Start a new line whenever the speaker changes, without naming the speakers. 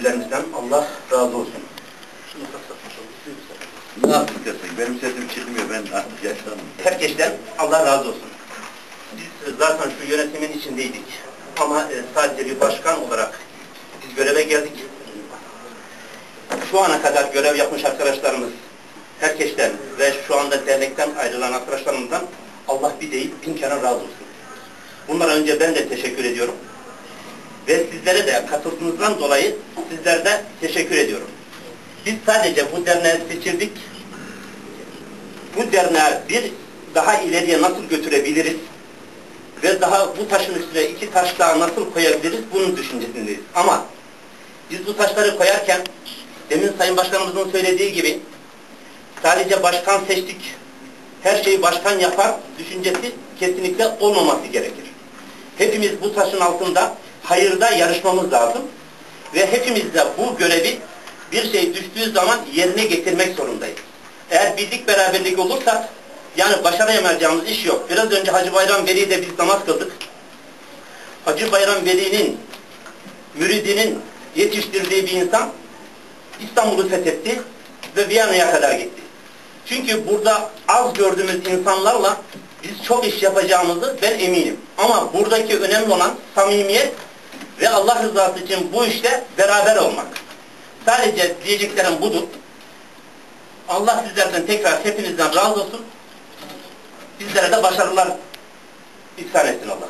gönüllerimizden Allah razı olsun.
Ne yaptık desek? Benim sesim çıkmıyor. Ben artık yaşlandım.
Herkesten Allah razı olsun. Biz zaten şu yönetimin içindeydik. Ama e, sadece bir başkan olarak biz göreve geldik. Şu ana kadar görev yapmış arkadaşlarımız, herkesten ve şu anda dernekten ayrılan arkadaşlarımızdan Allah bir değil bin kere razı olsun. Bundan önce ben de teşekkür ediyorum. Ve sizlere de katıldığınızdan dolayı sizlere de teşekkür ediyorum. Biz sadece bu derneği seçildik. Bu derneği bir daha ileriye nasıl götürebiliriz? Ve daha bu taşın üstüne iki taş daha nasıl koyabiliriz? Bunun düşüncesindeyiz. Ama biz bu taşları koyarken demin Sayın Başkanımızın söylediği gibi sadece başkan seçtik, her şeyi başkan yapar düşüncesi kesinlikle olmaması gerekir. Hepimiz bu taşın altında hayırda yarışmamız lazım ve hepimiz de bu görevi bir şey düştüğü zaman yerine getirmek zorundayız. Eğer birlik beraberlik olursa yani başaramayacağımız iş yok. Biraz önce Hacı Bayram Veli'yi de biz namaz kıldık. Hacı Bayram Veli'nin müridinin yetiştirdiği bir insan İstanbul'u fethetti ve Viyana'ya kadar gitti. Çünkü burada az gördüğümüz insanlarla biz çok iş yapacağımızı ben eminim. Ama buradaki önemli olan samimiyet ve Allah rızası için bu işte beraber olmak. Sadece diyeceklerim budur. Allah sizlerden tekrar hepinizden razı olsun. Bizlere de başarılar ihsan etsin Allah.